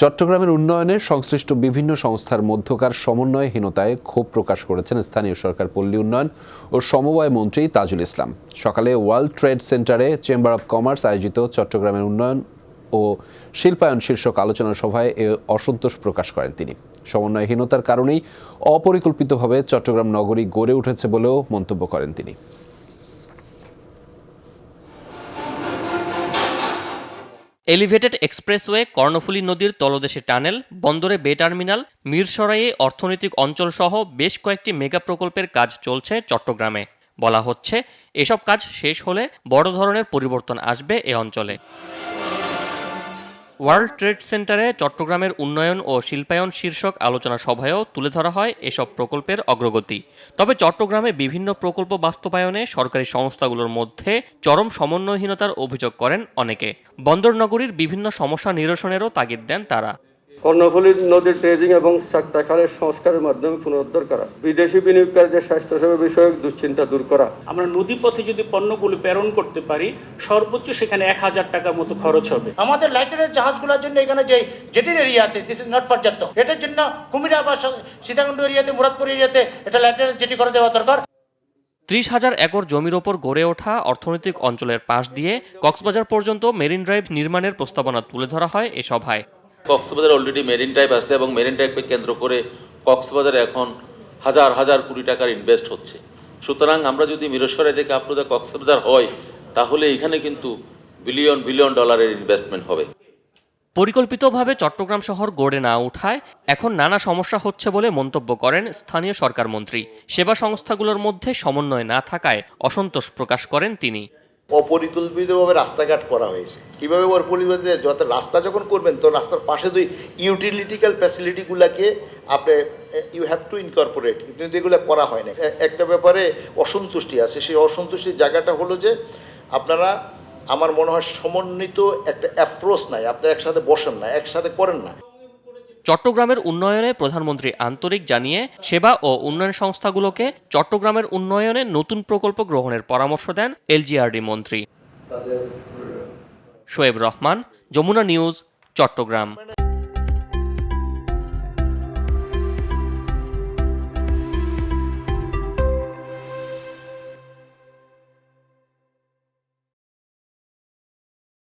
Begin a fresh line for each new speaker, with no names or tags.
চট্টগ্রামের উন্নয়নে সংশ্লিষ্ট বিভিন্ন সংস্থার মধ্যকার সমন্বয়হীনতায় ক্ষোভ প্রকাশ করেছেন স্থানীয় সরকার পল্লী উন্নয়ন ও সমবায় মন্ত্রী তাজুল ইসলাম। সকালে ওয়ার্ল্ড ট্রেড সেন্টারে চেম্বার অব কমার্স আয়োজিত চট্টগ্রামের উন্নয়ন ও শিল্পায়ন শীর্ষক আলোচনা সভায় এ অসন্তোষ প্রকাশ করেন তিনি। সমন্বয়হীনতার কারণেই অপরিকল্পিতভাবে চট্টগ্রাম নগরী গড়ে উঠেছে বলেও মন্তব্য করেন তিনি।
এলিভেটেড এক্সপ্রেসওয়ে কর্ণফুলী নদীর তলদেশে টানেল, বন্দরে বে টার্মিনাল, মিরসরাইয়ে অর্থনৈতিক অঞ্চল সহ বেশ কয়েকটি মেগা প্রকল্পের কাজ চলছে চট্টগ্রামে। বলা হচ্ছে, এসব কাজ শেষ হলে বড় ধরনের পরিবর্তন আসবে এ অঞ্চলে। ওয়ার্ল্ড ট্রেড সেন্টারে চট্টগ্রামের উন্নয়ন ও শিল্পায়ন শীর্ষক আলোচনা সভায়ও তুলে ধরা হয় এসব প্রকল্পের অগ্রগতি। তবে চট্টগ্রামে বিভিন্ন প্রকল্প বাস্তবায়নে সরকারি সংস্থাগুলোর মধ্যে চরম সমন্বয়হীনতার অভিযোগ করেন অনেকে। বন্দরনগরীর বিভিন্ন সমস্যা নিরসনেরও তাগিদ দেন তারা।
কর্ণফুলী নদীর ড্রেজিং এবং সাক্তাখালের সংস্কারের মাধ্যমে পুনরুদ্ধার করা। বিদেশি বিনিয়োগকারীদের স্বাস্থ্যসেবা বিষয়ক দুশ্চিন্তা দূর করা।
আমরা নদীপথে যদি পণ্যগুলো প্রেরণ করতে পারি সর্বোচ্চ সেখানে এক হাজার টাকার মতো খরচ হবে।
আমাদের লাইটারের জাহাজগুলোর জন্য এখানে যে জেটির এরিয়া আছে দিস ইজ নট পর্যাপ্ত এটার জন্য কুমিরা বা সীতাকুণ্ড এরিয়াতে মুরাদপুর এরিয়াতে এটা লাইটারের জেটি করে দেওয়া দরকার।
ত্রিশ হাজার একর জমির ওপর গড়ে ওঠা অর্থনৈতিক অঞ্চলের পাশ দিয়ে কক্সবাজার পর্যন্ত মেরিন ড্রাইভ নির্মাণের প্রস্তাবনা তুলে ধরা হয় এ সভায়।
কক্সবাজার অলরেডি মেরিন ড্রাইভ আছে এবং মেরিন ড্রাইভকে কেন্দ্র করে কক্সবাজারে এখন হাজার হাজার কোটি টাকার ইনভেস্ট হচ্ছে। সুতরাং আমরা যদি মিরসরাই থেকে আপনাদের কক্সবাজার হয়, তাহলে এখানে কিন্তু বিলিয়ন বিলিয়ন ডলারের ইনভেস্টমেন্ট হবে।
পরিকল্পিতভাবে চট্টগ্রাম শহর গড়ে না ওঠায় এখন নানা সমস্যা হচ্ছে বলে মন্তব্য করেন স্থানীয় সরকার মন্ত্রী সেবা সংস্থাগুলোর মধ্যে সমন্বয় না থাকায় অসন্তোষ প্রকাশ করেন তিনি।
অপরিকল্পিতভাবে রাস্তাঘাট করা হয়েছে। কীভাবে পরিবর্তে যত রাস্তা যখন করবেন, তো রাস্তার পাশে তো ইউটিলিটিক্যাল ফ্যাসিলিটিগুলোকে আপনি ইউ হ্যাভ টু ইনকর্পোরেট কিন্তু এগুলো করা হয় না একটা ব্যাপারে অসন্তুষ্টি আছে। সেই অসন্তুষ্টির জায়গাটা হলো যে, আপনারা, আমার মনে হয় সমন্বিত একটা অ্যাপ্রোচ নাই। আপনারা একসাথে বসেন না, একসাথে করেন না।
চট্টগ্রামের উন্নয়নে প্রধানমন্ত্রী আন্তরিক জানিয়ে সেবা ও উন্নয়ন সংস্থাগুলোকে চট্টগ্রামের উন্নয়নে নতুন প্রকল্প গ্রহণের পরামর্শ দেন এলজিআরডি মন্ত্রী। শোয়েব রহমান, যমুনা নিউজ, চট্টগ্রাম।